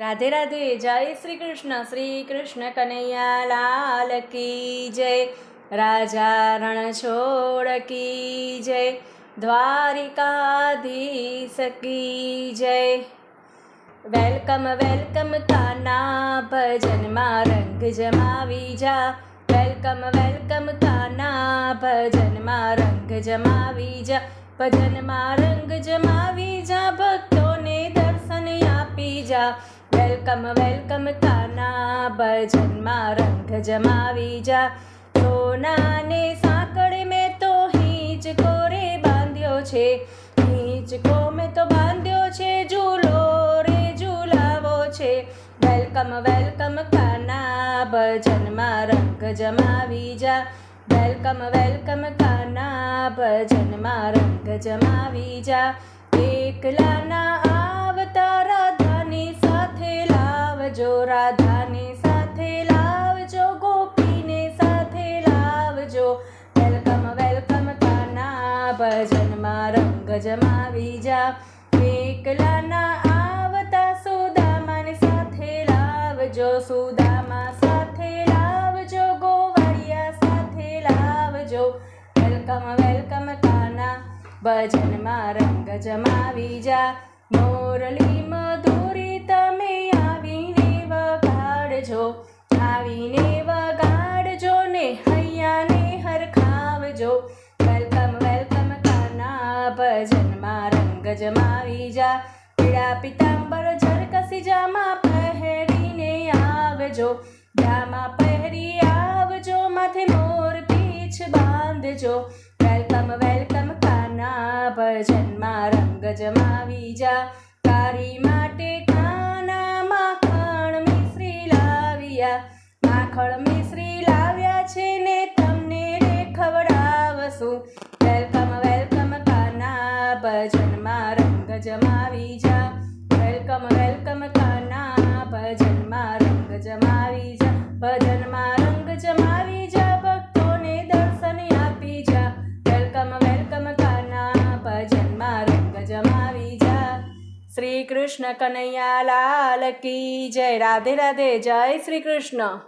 રાધે રાધે, જય શ્રી કૃષ્ણ શ્રી કૃષ્ણ કનૈયા, લાલ કી જય. રાજા રણછોડ કી જય. દ્વારિકાધીશ કી જય. વેલકમ વેલકમ કાના ભજનમાં રંગ જમાવી જા. વેલકમ વેલકમ કાના ભજનમાં રંગ જમાવી જા. ભજનમાં રંગ જમાવી જા, ભક્તોને દર્શન આપી જા. વેલકમ વેલકમ કાના ભજનમાં રંગ જમાવી જા. સોનાને સાંકળે મેં તો હિંચકો રે બાંધ્યો છે. હિંચકો મેં તો બાંધ્યો છે, ઝૂલો રે ઝૂલાવો છે. વેલકમ વેલકમ કાના ભજનમાં રંગ જમાવી જા. વેલકમ વેલકમ કાના ભજનમાં રંગ જમાવી જા. એકલાના ભજનમાં રંગ જમાવી જા. એકલાના આવતા સુદામાને સાથે લાવજો, સુદામા સાથે લાવજો, ગોવાળિયા સાથે લાવજો. વેલકમ વેલકમ કાના, ભજનમાં રંગ જમાવી જા. મોરલી મધુરી તમે આવીને વગાડજો આવીને વગાડજો ને હૈયાને હરખાવજો. વેલકમ ભજનમાં રંગ જમાવી જા. પીળા પિતાંબર ઝરકસી જામાં પહેરીને આવજો. જામાં પહેરી આવજો, માથે મોર પીછ બાંધજો. વેલકમ વેલકમ કાના ભજનમાં રંગ જમાવી જા. તારી માટે કાના માખણ મિશ્રી લાવ્યા. માખણ મિશ્રી લાવ્યા છે ને તમને રે ખવડાવશું ભજનમાં રંગ જમાવી જા. વેલકમ વેલકમ કાના ભજનમાં રંગ જમાવી જા. ભજનમાં રંગ જમાવી જા, ભક્તોને દર્શન આપી જા. વેલકમ વેલકમ કાના ભજનમાં રંગ જમાવી જા. શ્રી કૃષ્ણ કનૈયા લાલ કી જય. રાધે રાધે, જય શ્રી કૃષ્ણ.